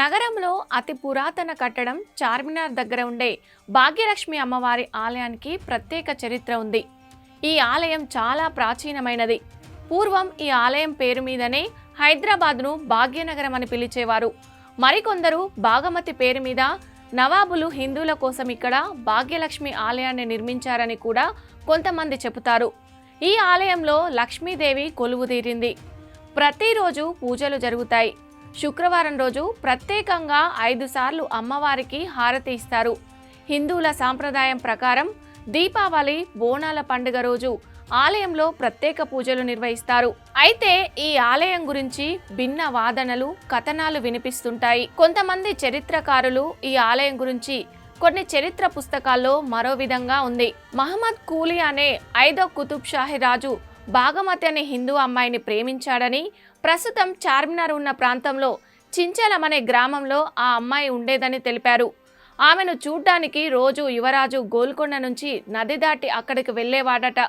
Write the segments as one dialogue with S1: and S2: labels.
S1: నగరంలో అతి పురాతన కట్టడం చార్మినార్ దగ్గర ఉండే భాగ్యలక్ష్మి అమ్మవారి ఆలయానికి ప్రత్యేక చరిత్ర ఉంది. ఈ ఆలయం చాలా ప్రాచీనమైనది. పూర్వం ఈ ఆలయం పేరు మీదనే హైదరాబాద్ను భాగ్యనగరం అని పిలిచేవారు. మరికొందరు భాగమతి పేరు మీద నవాబులు హిందువుల కోసం ఇక్కడ భాగ్యలక్ష్మి ఆలయాన్ని నిర్మించారని కూడా కొంతమంది చెబుతారు. ఈ ఆలయంలో లక్ష్మీదేవి కొలువుదీరింది ప్రతిరోజు పూజలు జరుగుతాయి. శుక్రవారం రోజు ప్రత్యేకంగా ఐదు సార్లు అమ్మవారికి హారతి ఇస్తారు. హిందువుల సాంప్రదాయం ప్రకారం దీపావళి బోనాల పండుగ రోజు ఆలయంలో ప్రత్యేక పూజలు నిర్వహిస్తారు. అయితే ఈ ఆలయం గురించి భిన్న వాదనలు కథనాలు వినిపిస్తుంటాయి. కొంతమంది చరిత్రకారులు ఈ ఆలయం గురించి కొన్ని చరిత్ర పుస్తకాల్లో మరో విధంగా ఉంది. మహమ్మద్ కూలీ అనే ఐదో కుతుబ్ షాహి రాజు భాగమతి అనే హిందూ అమ్మాయిని ప్రేమించాడని ప్రస్తుతం చార్మినార్ ఉన్న ప్రాంతంలో చించలం అనే గ్రామంలో ఆ అమ్మాయి ఉండేదని తెలిపారు. ఆమెను చూడ్డానికి రోజు యువరాజు గోల్కొండ నుంచి నది దాటి అక్కడికి వెళ్ళేవాడట.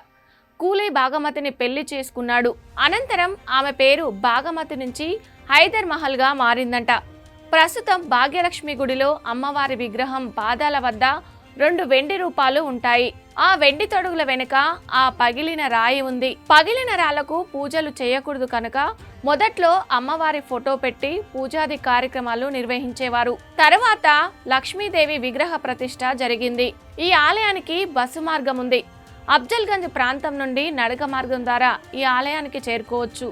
S1: కూలీ భాగమతిని పెళ్ళి చేసుకున్నాడు. అనంతరం ఆమె పేరు భాగమతి నుంచి హైదర్ మహల్గా మారిందంట. ప్రస్తుతం భాగ్యలక్ష్మి గుడిలో అమ్మవారి విగ్రహం పాదాల వద్ద రెండు వెండి రూపాలు ఉంటాయి. ఆ వెండి తొడుగుల వెనుక ఆ పగిలిన రాయి ఉంది. పగిలిన రాళ్ళకు పూజలు చేయకూడదు కనుక మొదట్లో అమ్మవారి ఫోటో పెట్టి పూజాది కార్యక్రమాలు నిర్వహించేవారు. తర్వాత లక్ష్మీదేవి విగ్రహ ప్రతిష్ట జరిగింది. ఈ ఆలయానికి బస్సు మార్గం ఉంది. అఫ్జల్గంజ్ ప్రాంతం నుండి నడక మార్గం ద్వారా ఈ ఆలయానికి చేరుకోవచ్చు.